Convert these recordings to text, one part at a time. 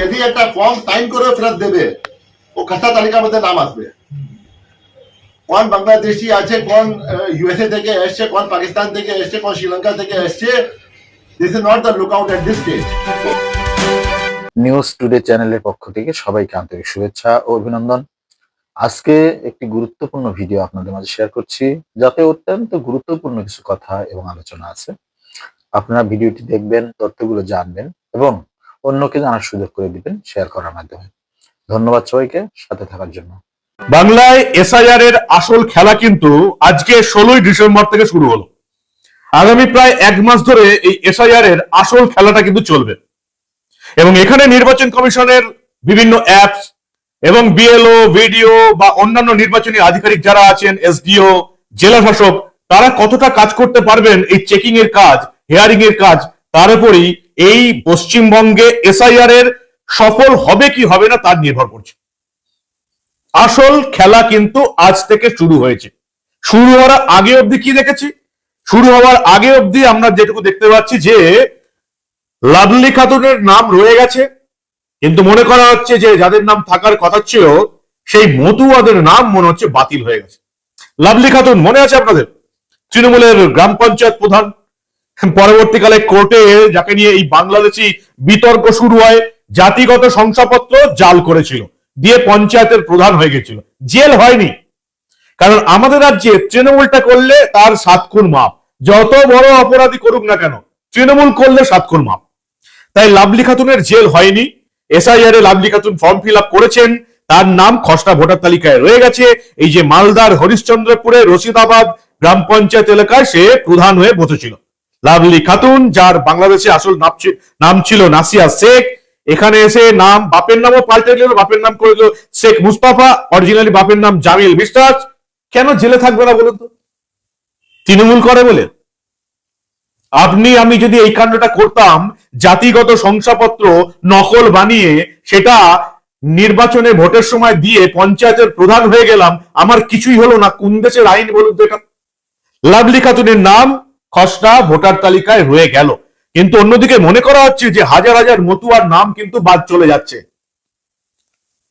যদি একটা form sign করে ফেরত দেবে, ও খাতা তালিকার মধ্যে নাম আসবে। কোন বাংলাদেশি আছে, কোন ইউএসএ থেকে এসছে, কোন পাকিস্তান থেকে এসছে, কোন শ্রীলঙ্কা থেকে এসছে this is not the lookout at this stage news today চ্যানেলের পক্ষ থেকে সবাইকে আন্তরিক শুভেচ্ছা ও অভিনন্দন। আজকে একটি গুরুত্বপূর্ণ ভিডিও আপনাদের মাঝে শেয়ার করছি, যাতে অত্যন্ত গুরুত্বপূর্ণ কিছু কথা এবং আলোচনা আছে। আপনারা ভিডিওটি দেখবেন, তথ্যগুলো জানবেন এবং অন্যকে জানার সুযোগ করে দিবেন শেয়ার করার মাধ্যমে। ধন্যবাদ সবাইকে, সাথে থাকার জন্য। বাংলায় এসআইআর এর আসল খেলা কিন্তু আজকে ষোলোই ডিসেম্বর থেকে শুরু হলো। আগামী প্রায় এক মাস ধরে এই এসআইআর এর আসল খেলাটা কিন্তু চলবে। এবং এখানে নির্বাচন কমিশনের বিভিন্ন অ্যাপস এবং বিএলও ভিডিও বা অন্যান্য নির্বাচনী আধিকারিক যারা আছেন এসডিও জেলা শাসক, তারা কতটা কাজ করতে পারবেন এই চেকিং এর কাজ হেয়ারিং এর কাজ, তার উপরই এই পশ্চিমবঙ্গে এসআইআর এর সফল হবে কি হবে না তার নির্ভর করছে। আসল খেলা কিন্তু আজ থেকে শুরু হয়েছে। শুরু হওয়ার আগে অবধি কি দেখেছি? শুরু হওয়ার আগে অবধি আমরা যেটুকু দেখতে পাচ্ছি যে লাভলি খাতুনের নাম রয়ে গেছে। কিন্তু মনে করা হচ্ছে যে, যাদের নাম থাকার কথা ছিল, সেই মতুয়াদের নাম মনে হচ্ছে বাতিল হয়ে গেছে। লাভলি খাতুন, মনে আছে আপনাদের? তৃণমূলের গ্রাম পঞ্চায়েত প্রধান পরবর্তীকালে কোর্টে যাকে নিয়ে এই বাংলাদেশি বিতর্ক শুরু হয়, জাতিগত শংসাপত্র জাল করেছিল, দিয়ে পঞ্চায়েতের প্রধান হয়ে গেছিল। জেল হয়নি। কারণ আমাদের রাজ্যে তৃণমূলটা করলে তার সাত খুন মাপ। যত বড় অপরাধী করুক না কেন, তৃণমূল করলে সাত খুন মাপ। তাই লাভলি খাতুনের জেল হয়নি। এসআইআর এ Lovely Khatun form fill up করেছেন। তার নাম খসড়া ভোটার তালিকায় রয়ে গেছে। এই যে মালদার হরিশ্চন্দ্রপুরে রশিদাবাদ গ্রাম পঞ্চায়েত এলাকায় সে প্রধান হয়ে বসেছিল। লাভলি খাতুন, যার বাংলাদেশে আসল নাম ছিল নাসিয়া শেখ। এখানে এসে নাম বাপের নামও পাল্টে দিল, বাপের নাম করে দিল শেখ মুস্তাফা। অরিজিনালি বাপের নাম জামিল বিশ্বাস। কেন জেলে থাকবে না বলুন তো? তৃণমূল করে বলে। আপনি, আমি যদি এই কাণ্ডটা করতাম, জাতিগত শংসাপত্র নকল বানিয়ে সেটা নির্বাচনে ভোটের সময় দিয়ে পঞ্চায়েতের প্রধান হয়ে গেলাম, আমার কিছুই হলো না। কোন দেশের আইন বলুন তো এটা? লাভলি খাতুনের নাম খসড়া ভোটার তালিকায় রয়ে গেল। কিন্তু অন্যদিকে মনে করা হচ্ছে যে হাজার হাজার মতুয়ার নাম কিন্তু বাদ চলে যাচ্ছে।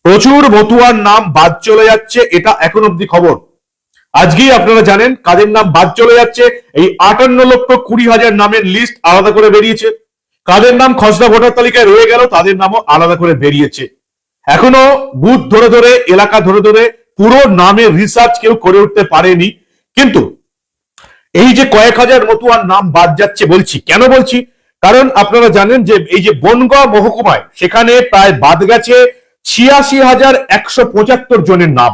প্রচুর মতুয়ার নাম বাদ চলে যাচ্ছে, এটা এখন অব্দি খবর। আজকেই আপনারা জানেন কাদের নাম বাদ চলে যাচ্ছে। এই আটান্ন লক্ষ কুড়ি হাজার নামের লিস্ট আলাদা করে বেরিয়েছে। কাদের নাম খসড়া ভোটার তালিকায় রয়ে গেল, তাদের নামও আলাদা করে বেরিয়েছে। এখনও বুথ ধরে ধরে, এলাকা ধরে ধরে পুরো নামের রিসার্চ কেউ করে উঠতে পারেনি। কিন্তু এই যে কয়েক হাজার মতুয়ার নাম বাদ যাচ্ছে বলছি। কেন বলছি? কারণ আপনারা জানেন যে এই যে বনগাঁ মহকুমায় সেখানে প্রায় বাদ গেছে ছিয়াশি হাজার একশো পঁচাত্তর জনের নাম।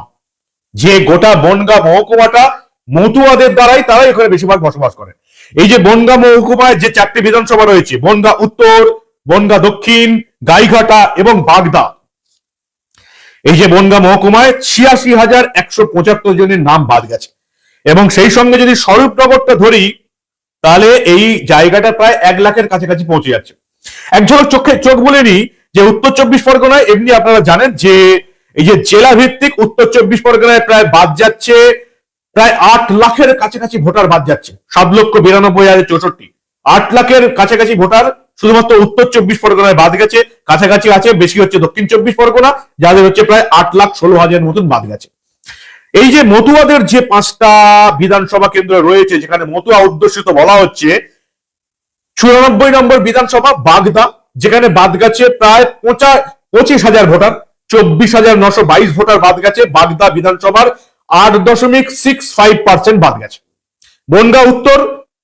যে গোটা বনগাঁ মহকুমাটা মতুয়াদের দ্বারাই তারা এখানে বেশিরভাগ বসবাস করে। এই যে বনগাঁ মহকুমায় যে চারটি বিধানসভা রয়েছে, বনগাঁ উত্তর, বনগাঁ দক্ষিণ, গাইঘাটা এবং বাগদা। এই যে বনগাঁ মহকুমায় ছিয়াশি হাজার একশো পঁচাত্তর জনের নাম বাদ গেছে। এবং সেই সঙ্গে যদি স্বরূপ স্বরূপনগরটা ধরি, তাহলে এই জায়গাটা প্রায় এক লাখের কাছাকাছি পৌঁছে যাচ্ছে। এক ঝলক চোখে চোখ বলেনি যে উত্তর চব্বিশ পরগনায়, এমনি আপনারা জানেন যে এই যে জেলা ভিত্তিক উত্তর চব্বিশ পরগনায় প্রায় বাদ যাচ্ছে, প্রায় আট লাখের কাছাকাছি ভোটার বাদ যাচ্ছে। সাত লক্ষ বিরানব্বই হাজার চৌষট্টি। আট লাখের কাছাকাছি ভোটার শুধুমাত্র উত্তর চব্বিশ পরগনায় বাদ গেছে, কাছাকাছি আছে, বেশি হচ্ছে দক্ষিণ চব্বিশ পরগনা, যাদের হচ্ছে প্রায় আট লাখ ষোলো হাজার মতন বাদ গেছে। এই যে মতুয়াদের যে পাঁচটা বিধানসভা কেন্দ্র রয়েছে, যেখানে মতুয়া অধ্যুষিত বলা হচ্ছে, চুরানব্বই নম্বর বিধানসভা বাগদা, যেখানে বাদ গেছে প্রায় পঁচা, পঁচিশ হাজার ভোটার, চব্বিশ হাজার নশো বাইশ ভোটার বাদ গেছে বাগদা বিধানসভার আট দশমিক সিক্স ফাইভ পার্সেন্ট বাদ গেছে বনগা উত্তর,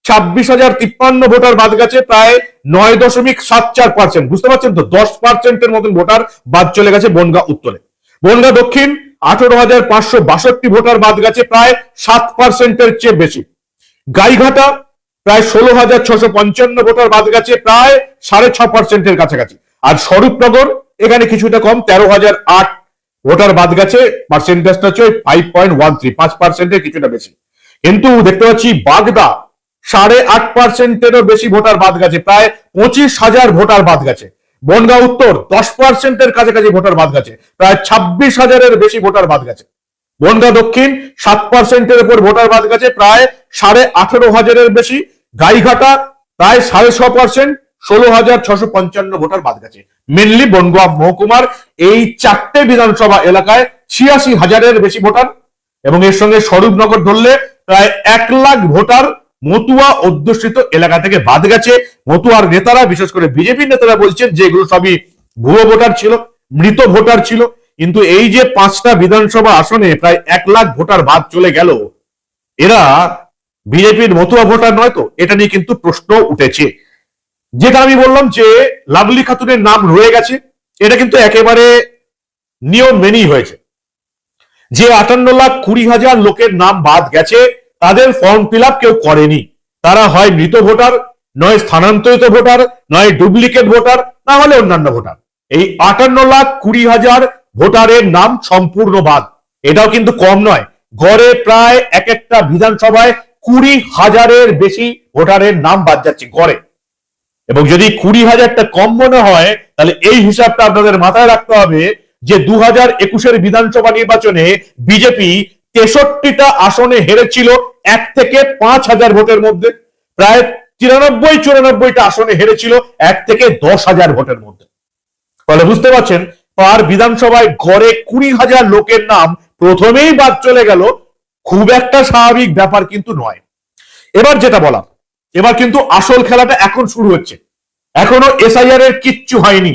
ছাব্বিশ হাজার তিপ্পান্ন ভোটার বাদ গেছে প্রায় নয় দশমিক সাত চার পার্সেন্ট। বুঝতে পারছেন তো? দশ পার্সেন্টের মতন ভোটার বাদ চলে গেছে বনগা উত্তরে। বনগা দক্ষিণ আঠারো হাজার পাঁচশো বাষট্টি ভোটার বাদ গেছে, প্রায় সাত পার্সেন্টের চেয়ে বেশি। গাইঘাটা, প্রায় ষোলো হাজার ছশো পঞ্চান্ন ভোটার বাদ গেছে, প্রায় সাড়ে ছ পার্সেন্টের কাছাকাছি। আর স্বরূপনগর, এখানে কিছুটা কম, তেরো হাজার আট ভোটার বাদ গেছে, পার্সেন্টেজটা হচ্ছে ফাইভ পয়েন্ট ওয়ান থ্রি পাঁচ পার্সেন্টের কিছুটা বেশি। কিন্তু দেখতে পাচ্ছি বাগদা, সাড়ে আট পার্সেন্টেরও বেশি ভোটার বাদ গেছে, প্রায় পঁচিশ হাজার ভোটার বাদ গেছে। বনগাঁ উত্তর দশ পার্সেন্টের কাছাকাছি ভোটার বাদ গেছে। প্রায় ছাব্বিশ হাজারের বেশি ভোটার বাদ গেছে। বনগাঁ দক্ষিণ সাত পার্সেন্টের উপর ভোটার বাদ গেছে, প্রায় সাড়ে আঠেরো হাজারের বেশি। গাইঘাটা প্রায় সাড়ে ছ পার্সেন্ট, ষোলো হাজার ছশো পঞ্চান্ন ভোটার বাদ গেছে। মেনলি বনগাঁ মহকুমার এই চারটে বিধানসভা এলাকায় ছিয়াশি হাজারের বেশি ভোটার এবং এর সঙ্গে স্বরূপনগর ধরলে প্রায় এক লাখ ভোটার মতুয়া অধ্যুষিত এলাকা থেকে বাদ গেছে। মতুয়ার নেতারা, বিশেষ করে বিজেপি নেতারা বলছেন যে এগুলো সবই ভুয়ো ভোটার ছিল, মৃত ভোটার ছিল। কিন্তু এই যে পাঁচটা বিধানসভা আসনে প্রায় এক লাখ ভোটার বাদ চলে গেল, এরা বিজেপির মতুয়া ভোটার নয় তো? এটা নিয়ে কিন্তু প্রশ্ন উঠেছে। যেটা আমি বললাম যে লাভলি খাতুনের নাম রয়ে গেছে, এটা কিন্তু একেবারে নিয়ম মেনেই হয়েছে। যে আটান্ন লাখ কুড়ি হাজার লোকের নাম বাদ গেছে তাদের ফর্ম ফিল কেউ করেনি। তারা হয় মৃত ভোটার, নয় স্থানান্তরিত ভোটার, নয় ডুপ্লিকেট ভোটার, না হলে অন্যান্য ভোটার। এই আটান্ন লাখ কুড়ি হাজার ভোটারের নাম সম্পূর্ণ বাদ। এটাও কিন্তু কম নয়। গড়ে প্রায় এক একটা বিধানসভায় কুড়ি হাজারের বেশি ভোটারের নাম বাদ যাচ্ছে গড়ে। এবং যদি কুড়ি হাজারটা কম মনে হয়, তাহলে এই হিসাবটা আপনাদের মাথায় রাখতে হবে যে দু হাজার একুশের বিধানসভা নির্বাচনে বিজেপি তেষট্টিটা আসনে হেরেছিল এক থেকে পাঁচ হাজার ভোটের মধ্যে। প্রায় তিরানব্বই, চুরানব্বইটা আসনে হেরেছিল এক থেকে দশ হাজার ভোটের মধ্যে। ফলে বুঝতে পারছেন, পার বিধানসভায় গড়ে কুড়ি হাজার লোকের নাম প্রথমেই বাদ চলে গেল, খুব একটা স্বাভাবিক ব্যাপার কিন্তু নয়। এবার যেটা বলা এবার কিন্তু আসল খেলাটা এখন শুরু হচ্ছে। এখনও এসআইআর এর কিচ্ছু হয়নি।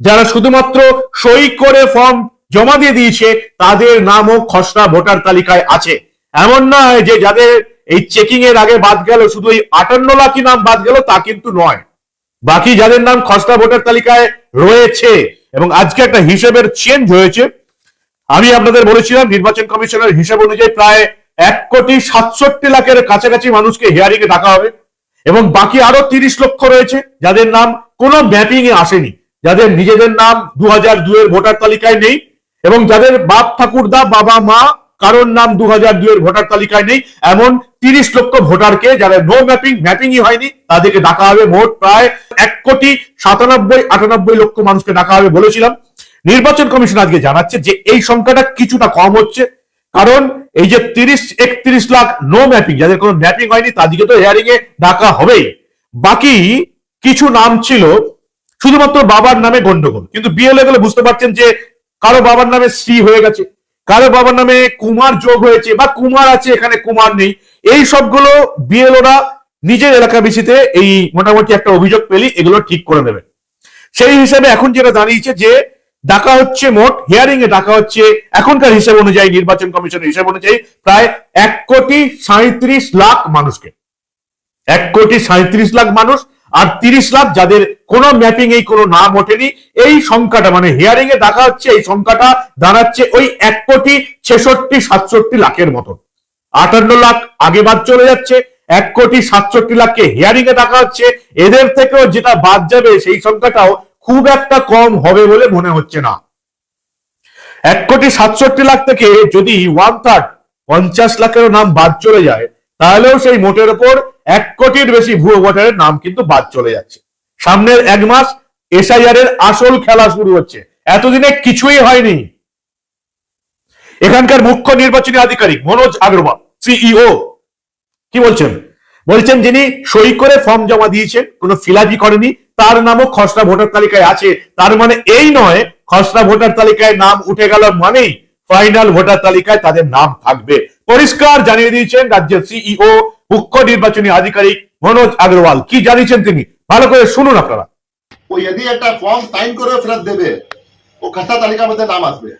যারা শুধুমাত্র সই করে ফর্ম জমা দিয়ে দিয়েছে, তাদের নামও খসড়া ভোটার তালিকায় আছে। এমন নয় যে যাদের এই চেকিং এর আগে বাদ গেল, শুধু এই আটান্ন লাখই নাম বাদ গেল, তা কিন্তু নয়। বাকি যাদের নাম খসড়া ভোটার তালিকায় রয়েছে, এবং আজকে একটা হিসেবের চেঞ্জ হয়েছে, আমি আপনাদের বলেছিলাম, নির্বাচন কমিশনের হিসাব অনুযায়ী প্রায় এক কোটি সাতষট্টি লাখের কাছাকাছি মানুষকে হিয়ারিং এ ডাকা হবে, এবং বাকি আরও তিরিশ লক্ষ রয়েছে, যাদের নাম কোনো ম্যাপিং এ আসেনি, যাদের নিজেদের নাম দু হাজার দুয়ের ভোটার তালিকায় নেই এবং যাদের বাপ ঠাকুরদা বাবা মা, কারোর নাম দু হাজার দুয়ের ভোটার তালিকায় নেই, এমন তিরিশ লক্ষ ভোটারকে যারা নো ম্যাপিং ম্যাপিংই হয়নি, তাদেরকে ডাকা হবে মোট প্রায় এক কোটি সাতানব্বই, আটানব্বই লক্ষ মানুষকে ডাকা হবে বলেছিলাম। নির্বাচন কমিশন আজকে জানাচ্ছে যে এই সংখ্যাটা কিছুটা কম হচ্ছে, কারণ এই যে তিরিশ, একত্রিশ লাখ নো ম্যাপিং যাদের কোনো ম্যাপিং হয়নি, তাদেরকে তো হেয়ারিং এ ডাকা হবেই। বাকি কিছু নাম ছিল, শুধুমাত্র বাবার নামে গন্ডগোল, কিন্তু বিএলএ গেলে বুঝতে পারছেন যে কারও বাবার নামে শ্রী হয়ে গেছে, কারও বাবার নামে কুমার যোগ হয়েছে বা কুমার আছে, এখানে কুমার নেই। এই সবগুলো বিএলওরা নিজের এলাকা বিচিতে এই মোটামুটি একটা অভিযোগ পেলি এগুলো ঠিক করে দেবে। সেই হিসাবে এখন যেটা দাঁড়িয়েছে যে ডাকা হচ্ছে মোট হিয়ারিং এ ডাকা হচ্ছে এখনকার হিসাব অনুযায়ী, নির্বাচন কমিশনের হিসাব অনুযায়ী প্রায় এক কোটি সাঁত্রিশ লাখ মানুষকে। এক কোটি সাঁত্রিশ লাখ মানুষ আর তিরিশ লাখ যাদের কোনো ম্যাপিং এই কোনো নাম ওঠেনি। এই সংখ্যাটা মানে হিয়ারিং এ দেখা হচ্ছে, এই সংখ্যাটা দাঁড়াচ্ছে ওই এক কোটি ছেষট্টি, সাতষট্টি লাখের মতন। আটান্ন লাখ আগে বাদ চলে যাচ্ছে, এক কোটি সাতষট্টি লাখকে হিয়ারিং এ ডাকা হচ্ছে। এদের থেকেও যেটা বাদ যাবে সেই সংখ্যাটাও খুব একটা কম হবে বলে মনে হচ্ছে না। এক কোটি সাতষট্টি লাখ থেকে যদি ওয়ান থার্ড পঞ্চাশ লাখেরও নাম বাদ চলে যায়, তাহলেও সেই মোটের ওপর এক কোটির বেশি ভুয়ো ভোটারের নাম কিন্তু বাদ চলে যাচ্ছে। সামনের এক মাস এসআইআর এর আসল খেলা শুরু হচ্ছে। এতদিনে কিছুই হয়নি। এখানকার মুখ্য নির্বাচনী আধিকারিক মনোজ আগরওয়াল সিইও কি বলছেন? বলছেন যিনি সই করে ফর্ম জমা দিয়েছেন, কোনো ফিলাপি করেনি, তার নামও খসড়া ভোটার তালিকায় আছে। তার মানে এই নয়, খসড়া ভোটার তালিকায় নাম উঠে গেল মানেই ফাইনাল ভোটার তালিকায় তাদের নাম থাকবে। পরিষ্কার জানিয়ে দিয়েছেন রাজ্যের সিইও মুখ্য নির্বাচনী আধিকারিক মনোজ আগরওয়াল। কি জানিয়েছেন তিনি? ভালো করে শুনুন আপনারা। ও যদি একটা ফর্ম সাইন করে ফেরত দেবে, ও খাতা তালিকার মধ্যে নাম আসবে।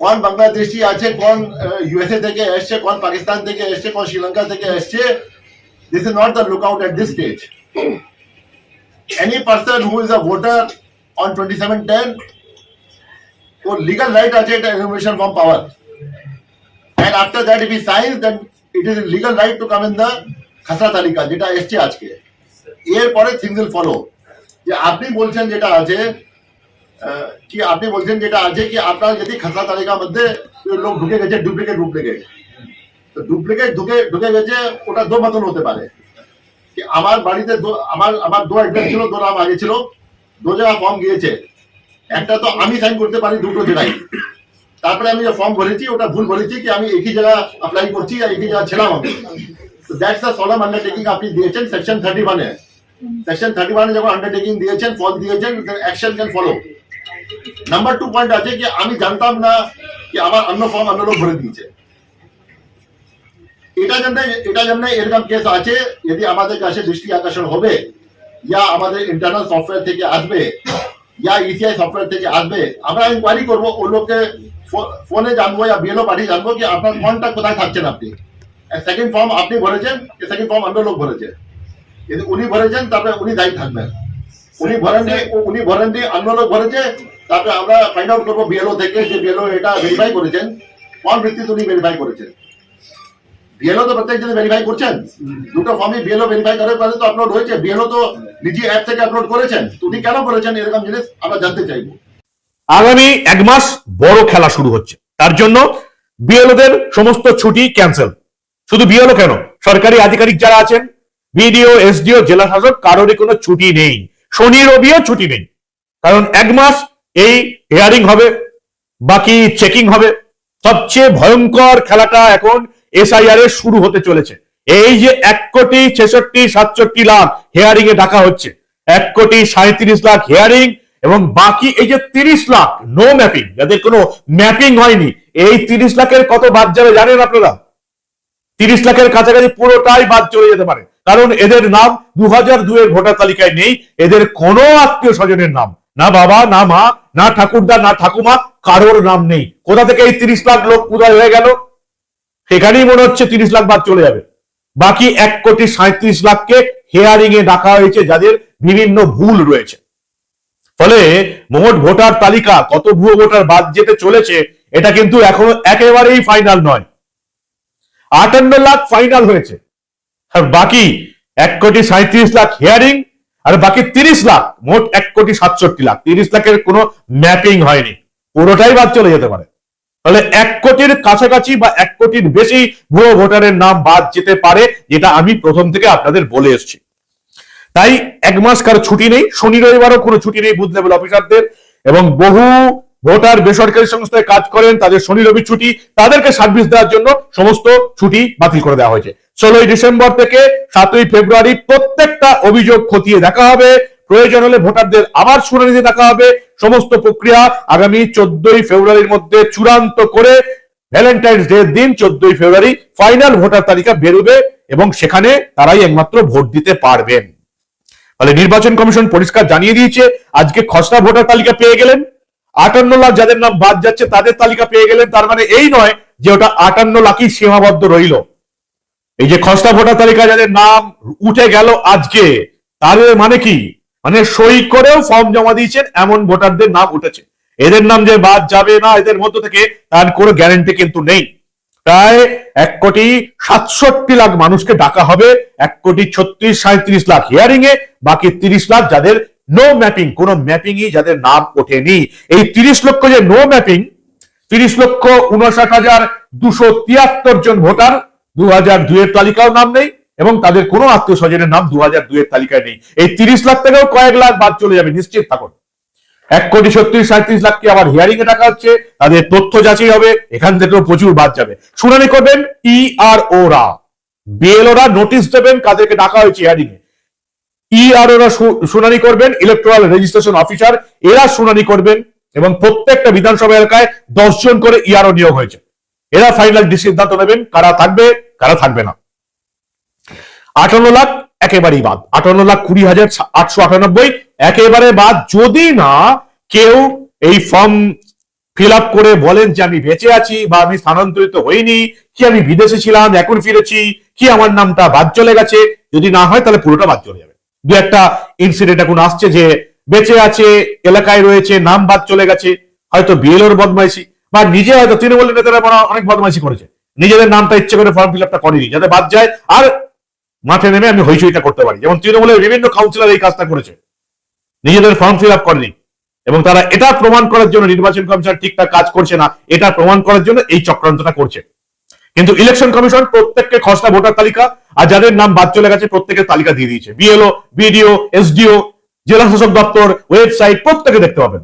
কোন বাংলাদেশি আছে, কোন ইউএসএ থেকে এসছে, কোন পাকিস্তান থেকে এসছে, কোন শ্রীলঙ্কা থেকে এসছে this is not the lookout at this stage any person who is a voter on twenty seven ten O legal right আছে, এটা information form power and after that, if he signs, then it is legal right to come in the খাসরা তালিকা যেটা এসছে আজকে এরপরে things will follow যে আপনি বলছেন যেটা আছে কি আপনি বলছেন যেটা আছে কি আপনার যদি খাসরা তালিকার মধ্যে লোক ঢুকে গেছে ডুপ্লিকেট ডুপ্লিকেট তো ডুপ্লিকেট ঢুকে ঢুকে গেছে, ওটা দো মতন হতে পারে। কি আমার বাড়িতে আমার আমার দো অ্যাড্রেস ছিল, দো নাম আগে ছিল, দো জায়গা ফর্ম গিয়েছে। একটা তো আমি সাইন করতে পারি দুটো জায়গায়। তারপরে আমি যে ফর্ম ভরেছি, ওটা ভুল ভরেছি কি আমি একই জায়গা অ্যাপ্লাই করছি আর একই জায়গা ছিলাম আমি। দ্যাটস দ্য সলম আন্ডারটেকিং আপনি দিয়েছেন সেকশন থার্টি ওয়ানে সেকশন থার্টি ওয়ানে যখন আন্ডারটেকিং দিয়েছেন ফল দিয়েছেন action can follow number two point আছে কি, আমি জানতাম না কি আমার অন্য ফর্ম অন্য লোক ভরে দিয়েছে। এটা জন্য এটা জন্য এরকম কেস আছে, যদি আমাদের কাছে দৃষ্টি আকর্ষণ হবে, ইয়া আমাদের ইন্টারনাল সফটওয়্যার থেকে আসবে, ইয়া ইসিআই সফটওয়্যার থেকে আসবে, আমরা ইনকোয়ারি করব, ও লোককে ফোনে জানব ইয়া বিএলও পাঠিয়ে জানব কি আপনার ফর্মটা কোথায় থাকছেন আপনি? সেকেন্ড ফর্ম আপনি ভরেছেন সেকেন্ড ফর্ম অন্য লোক ভরেছে। যদি উনি ভরেছেন তারপরে উনি দায়ী থাকবেন। উনি ভরেননি উনি ভরেননি অন্য লোক ভরেছে তারপরে আমরা ফাইন্ড আউট করব বিএলও থেকে যে বিএলও এটা ভেরিফাই করেছেন কোন ভিত্তিতে উনি ভেরিফাই করেছেন। বিএলও তো প্রত্যেক দিন ভেরিফাই করছেন। দুটো ফর্মই বিএলও ভেরিফাই করে পরে তো আপলোড হয়েছে। বিএলও তো নিজে অ্যাপ থেকে আপলোড করেছেন। তো উনি কেন করেছেন এরকম জিনিস? আমরা জানতে চাইব। আগামী এক মাস বড় খেলা শুরু হচ্ছে। তার জন্য বিএলওদের সমস্ত ছুটি ক্যান্সেল শুধু বিএলও কেন? সরকারি আধিকারিক যারা আছেন বিডিও, এসডিও জেলা শাসক কারোরই কোনো ছুটি নেই। শনি, রবিও ছুটি নেই। কারণ এক মাস এই হিয়ারিং হবে, বাকি চেকিং হবে। সবচেয়ে ভয়ঙ্কর খেলাটা এখন এসআইআর এর শুরু হতে চলেছে। এই যে এক কোটি ছেষট্টি, সাতষট্টি লাখ হেয়ারিং এ ডাকা হচ্ছে। এক কোটি সাঁত্রিশ লাখ হেয়ারিং এবং বাকি এই যে তিরিশ লাখ নো ম্যাপিং যাদের কোনো ম্যাপিং হয়নি, এই তিরিশ লাখের কত বাদ যাবে জানেন আপনারা? তিরিশ লাখের কাছাকাছি পুরোটাই বাদ চলে যেতে পারে। কারণ এদের নাম দু হাজার দুয়ের ভোটার তালিকায় নেই। এদের কোনো আত্মীয় স্বজনের নাম। না বাবা, না মা, না ঠাকুরদা, না ঠাকুমা, কারোর নাম নেই। কোথা থেকে এই তিরিশ লাখ লোক উদয় হয়ে গেল? সেখানেই মনে হচ্ছে তিরিশ লাখ বাদ চলে যাবে। বাকি এক কোটি সাঁত্রিশ লাখকে হেয়ারিং এ ডাকা হয়েছে, যাদের বিভিন্ন ভুল রয়েছে। ফলে মোট ভোটার তালিকা, কত ভুয়ো ভোটার বাদ যেতে চলেছে, এটা কিন্তু এখনও একেবারেই ফাইনাল নয়। আটান্ন লাখ ফাইনাল হয়েছে। আর বাকি এক কোটি সাঁত্রিশ লাখ হিয়ারিং আর বাকি তিরিশ লাখ, মোট এক কোটি সাতষট্টি লাখ। তিরিশ লাখের কোনো ম্যাপিং হয়নি। পুরোটাই বাদ চলে যেতে পারে। তাহলে এক কোটির কাছাকাছি বা এক কোটির বেশি ভুয়ো ভোটারের নাম বাদ যেতে পারে, যেটা আমি প্রথম থেকে আপনাদের বলে এসেছি। তাই এক মাস কারও ছুটি নেই। শনি রবিবারও কোনো ছুটি নেই বুথ লেভেল অফিসারদের এবং বহু ভোটার বেসরকারি সংস্থায় কাজ করেন, তাদের শনি রবি ছুটি, তাদেরকে সার্ভিস দেওয়ার জন্য সমস্ত ছুটি বাতিল করে দেওয়া হয়েছে। ষোলোই ডিসেম্বর থেকে সাতই ফেব্রুয়ারি প্রত্যেকটা অভিযোগ খতিয়ে দেখা হবে। প্রয়োজন হলে ভোটারদের আবার শুনানিতে দেখা হবে। সমস্ত প্রক্রিয়া আগামী চোদ্দই ফেব্রুয়ারির মধ্যে চূড়ান্ত করে ভ্যালেন্টাইন্স ডে দিন চোদ্দই ফেব্রুয়ারি ফাইনাল ভোটার তালিকা বেরোবে এবং সেখানে তারাই একমাত্র ভোট দিতে পারবেন। ফলে নির্বাচন কমিশন পরিষ্কার জানিয়ে দিয়েছে, আজকে খসড়া ভোটার তালিকা পেয়ে গেলেন। আটান্ন লাখ যাদের নাম বাদ যাচ্ছে, তাদের তালিকা পেয়ে গেলেন। তার মানে এই নয় যে ওটা আটান্ন লাখই সীমাবদ্ধ রইল। এই যে খসড়া ভোটার তালিকা যাদের নাম উঠে গেল আজকে, তাদের মানে কি? মানে সই করেও ফর্ম জমা দিয়েছেন, এমন ভোটারদের নাম উঠেছে। এদের নাম যে বাদ যাবে না, এদের মধ্য থেকে তার কোনো গ্যারেন্টি কিন্তু নেই। প্রায় এক কোটি সাতষট্টি লাখ মানুষকে ডাকা হবে, এক কোটি ছত্রিশ সাঁত্রিশ লাখ হিয়ারিং এ, বাকি তিরিশ লাখ যাদের নো ম্যাপিং কোন ম্যাপিংই যাদের নাম ওঠেনি। এই তিরিশ লক্ষ যে নো ম্যাপিং তিরিশ লক্ষ উনষাট হাজার দুশো তিয়াত্তর জন ভোটার দু হাজার দুইয়ের তালিকাও নাম নেই এবং তাদের কোনো আত্মীয় স্বজনের নাম দু হাজার দুইয়ের তালিকায় নেই। এই তিরিশ লাখ থেকেও কয়েক লাখ বাদ চলে যাবে, নিশ্চিত থাকুন। এক কোটি সত্তিরিশ সাঁত্রিশ লাখকে আবার হিয়ারিং এ টাকা হচ্ছে, তাদের তথ্য যাচাই হবে, এখান থেকেও প্রচুর বাদ যাবে। শুনানি করবেন ই ওরা বিএলওরা নোটিশ দেবেন কাদেরকে ডাকা হয়েছে হিয়ারিং এ ইআর ওরা শু- শুনানি করবেন ইলেকট্রাল রেজিস্ট্রেশন অফিসার এরা শুনানি করবেন এবং প্রত্যেকটা বিধানসভা এলাকায় দশ জন করে ইআরও নিয়োগ হয়েছে। এরা ফাইনাল সিদ্ধান্ত নেবেন কারা থাকবে কারা থাকবে না। আটান্ন লাখ একেবারেই বাদ। আটান্ন লাখ কুড়ি হাজার আটশো আটানব্বই একেবারে বাদ। যদি না কেউ এই ফর্ম ফিল আপ করে বলেন যে আমি বেঁচে আছি বা আমি স্থানান্তরিত হইনি, কি আমি বিদেশে ছিলাম, এখন ফিরেছি, কি আমার নামটা বাদ চলে গেছে, যদি না হয় তাহলে পুরোটা বাদ চলে যাবে। দু একটা ইনসিডেন্ট এখন আসছে যে বেঁচে আছে, এলাকায় রয়েছে, নাম বাদ চলে গেছে, হয়তো বিএলওর বদমাইশি, বা নিজে হয়তো তৃণমূলের নেতারা অনেক বদমাইশি করেছে। নিজেদের নামটা ইচ্ছে করে ফর্ম ফিল আপটা করেনি, যাতে বাদ যায়, আর মাঠে নেমে আমি হইচইটা করতে পারি। যেমন তৃণমূলের বিভিন্ন কাউন্সিলর এই কাজটা করেছে, নিজেদের ফর্ম ফিল আপ করেনি, এবং তারা এটা প্রমাণ করার জন্য নির্বাচন কমিশন ঠিকঠাক কাজ করছে না, এটা প্রমাণ করার জন্য এই চক্রান্তটা করছে। কিন্তু ইলেকশন কমিশন প্রত্যেককে খসড়া ভোটার তালিকা, আর যাদের নাম বাদ চলে গেছে প্রত্যেকের তালিকা দিয়ে দিয়েছে। বিএলও বিডিও এসডিও জেলা শাসক দপ্তর ওয়েবসাইট প্রত্যেকে দেখতে পাবেন।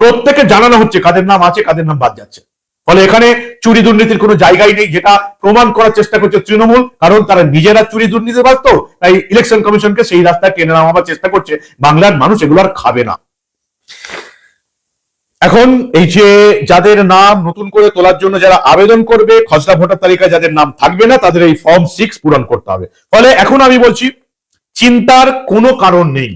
প্রত্যেকে জানানো হচ্ছে কাদের নাম আছে, কাদের নাম বাদ যাচ্ছে। ফলে এখানে চুরি দুর্নীতির কোনো জায়গাই নেই, যেটা প্রমাণ করার চেষ্টা করছে তৃণমূল, কারণ তারা নিজেরা চুরি দুর্নীতি ব্যস্ত তাই ইলেকশন কমিশনকে সেই রাস্তায় টেনে নামাবার চেষ্টা করছে। বাংলার মানুষ এগুলো আর খাবে না। এখন এই যে যাদের নাম নতুন করে তোলার জন্য যারা আবেদন করবে, খসড়া ভোটার তালিকায় যাদের নাম থাকবে না, তাদের এই ফর্ম সিক্স পূরণ করতে হবে। ফলে এখন আমি বলছি, চিন্তার কোনো কারণ নেই।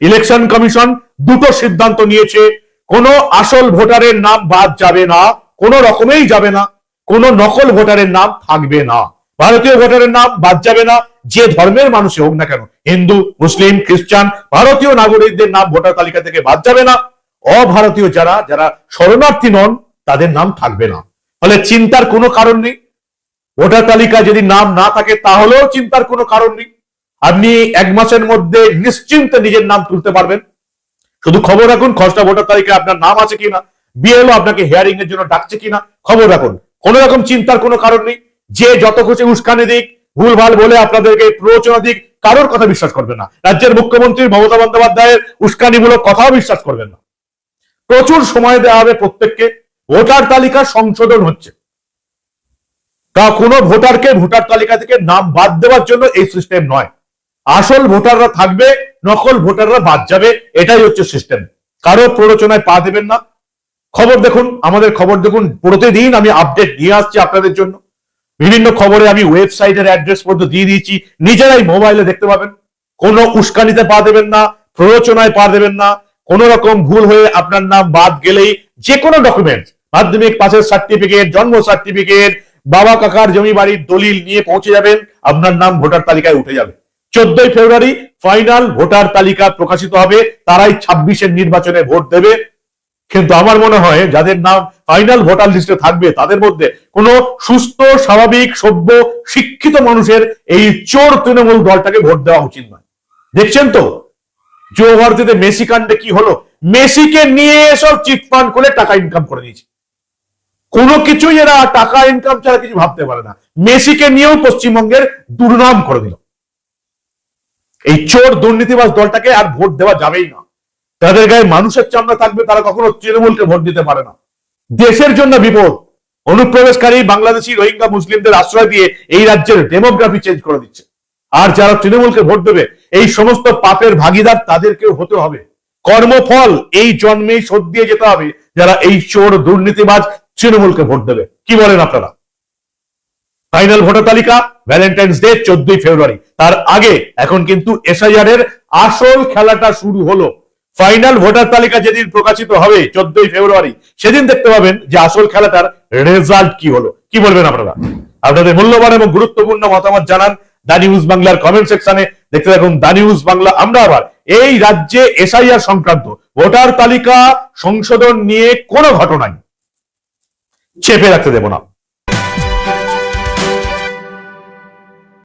ইলেকশন কমিশন দুটো সিদ্ধান্ত নিয়েছে, কোনো আসল ভোটারের নাম বাদ যাবে না, কোনো রকমেই যাবে না, কোনো নকল ভোটারের নাম থাকবে না। ভারতীয় ভোটারের নাম বাদ যাবে না, যে ধর্মের মানুষ হোক না কেন। হিন্দু, মুসলিম, খ্রিস্টান, ভারতীয় নাগরিকদের নাম ভোটার তালিকা থেকে বাদ যাবে না অভারতীয় যারা যারা শরণার্থী নন, তাদের নাম থাকবে না। ফলে চিন্তার কোনো কারণ নেই। ভোটার তালিকায় যদি নাম না থাকে, তাহলেও চিন্তার কোনো কারণ নেই। আপনি এক মাসের মধ্যে নিশ্চিন্তে নিজের নাম তুলতে পারবেন। শুধু খবর রাখুন, খসড়া ভোটার তালিকায় আপনার নাম আছে কিনা, বিএলও আপনাকে হিয়ারিং এর জন্য ডাকছে কিনা, খবর রাখুন। কোন রকম চিন্তার কোনো কারণ নেই। যে যত খুশি উস্কানি দিক, ভুলভাল বলে আপনাদেরকে প্ররোচনা দিক, কারোর কথা বিশ্বাস করবেন না। রাজ্যের মুখ্যমন্ত্রী মমতা বন্দ্যোপাধ্যায়ের উস্কানিমূলক কথাও বিশ্বাস করবেন না। প্রচুর সময় দেওয়া হবে প্রত্যেককে। ভোটার তালিকা সংশোধন হচ্ছে। তা কোনো ভোটারকে ভোটার তালিকা থেকে নাম বাদ দেওয়ার জন্য এই সিস্টেম নয়। আসল ভোটাররা থাকবে, নকল ভোটাররা বাদ যাবে, এটাই হচ্ছে সিস্টেম কারও প্ররোচনায় পা দেবেন না। খবর দেখুন, আমাদের খবর দেখুন। প্রতিদিন আমি আপডেট নিয়ে আসছি আপনাদের জন্য। বিভিন্ন খবরে আমি ওয়েবসাইটের অ্যাড্রেস পর্যন্ত দিয়ে দিয়েছি। নিজেরাই মোবাইলে দেখতে পাবেন। কোনো উস্কানিতে পা দেবেন না, প্ররোচনায় পা দেবেন না। কোন রকম ভুল হয়ে আপনার নাম বাদ গেলেই যে কোনো ডকুমেন্ট মাধ্যমিক পাশের সার্টিফিকেট জন্ম সার্টিফিকেট বাবা কাকার জমি বাড়ির দলিল নিয়ে পৌঁছে যাবেন, আপনার নাম ভোটার তালিকায় উঠে যাবে। চোদ্দই ফেব্রুয়ারি ফাইনাল ভোটার তালিকা প্রকাশিত হবে, তারাই ছাব্বিশের নির্বাচনে ভোট দেবে। কিন্তু আমার মনে হয় যাদের নাম ফাইনাল ভোটার লিস্টে থাকবে, তাদের মধ্যে কোনো সুস্থ, স্বাভাবিক, সভ্য, শিক্ষিত মানুষের এই চোর তৃণমূল দলটাকে ভোট দেওয়া উচিত নয়। দেখছেন তো? ভারতীতে মেসি কাণ্ডে কি হলো? মেসিকে নিয়ে সব চিটফান্ড করে টাকা ইনকাম করে দিয়েছে। কোনো কিছুই এরা টাকা ইনকাম ছাড়া কিছু ভাবতে পারে না। মেসিকে নিয়েও পশ্চিমবঙ্গের দুর্নাম করে দিল। এই চোর দুর্নীতিবাস দলটাকে আর ভোট দেওয়া যাবেই না। তাদের গায়ে মানুষের চামড়া থাকবে, তারা কখনো তৃণমূলকে ভোট দিতে পারে না। দেশের জন্য বিপদ। অনুপ্রবেশকারী বাংলাদেশি রোহিঙ্গা মুসলিমদের আশ্রয় দিয়ে এই রাজ্যের ডেমোগ্রাফি চেঞ্জ করে দিচ্ছে। আর যারা তৃণমূলকে ভোট দেবে, এই সমস্ত পাপের ভাগিদার তাদেরকেও হতে হবে। কর্মফল এই জন্মেই শোধ দিয়ে যেতে হবে যারা এই চোর, দুর্নীতিবাজ তৃণমূলকে ভোট দেবে। কি বলেন আপনারা? ফাইনাল ভোটার তালিকা ভ্যালেন্টাইন্স ডে চোদ্দই ফেব্রুয়ারি। তার আগে এখন কিন্তু এসআইআর এর আসল খেলাটা শুরু হলো। ফাইনাল ভোটার তালিকা যেদিন প্রকাশিত হবে, চোদ্দই ফেব্রুয়ারি, সেদিন দেখতে পাবেন যে আসল খেলাটার রেজাল্ট কি হলো। কি বলবেন আপনারা? আপনাদের মূল্যবান এবং গুরুত্বপূর্ণ মতামত জানান দা নিউজ বাংলার কমেন্ট সেকশনে দেখতে থাকুন দানিউজ বাংলা আমরা আবার এই রাজ্যে এসআইআর সংক্রান্ত ভোটার তালিকা সংশোধন নিয়ে কোনো ঘটনাই চেপে রাখতে দেব না।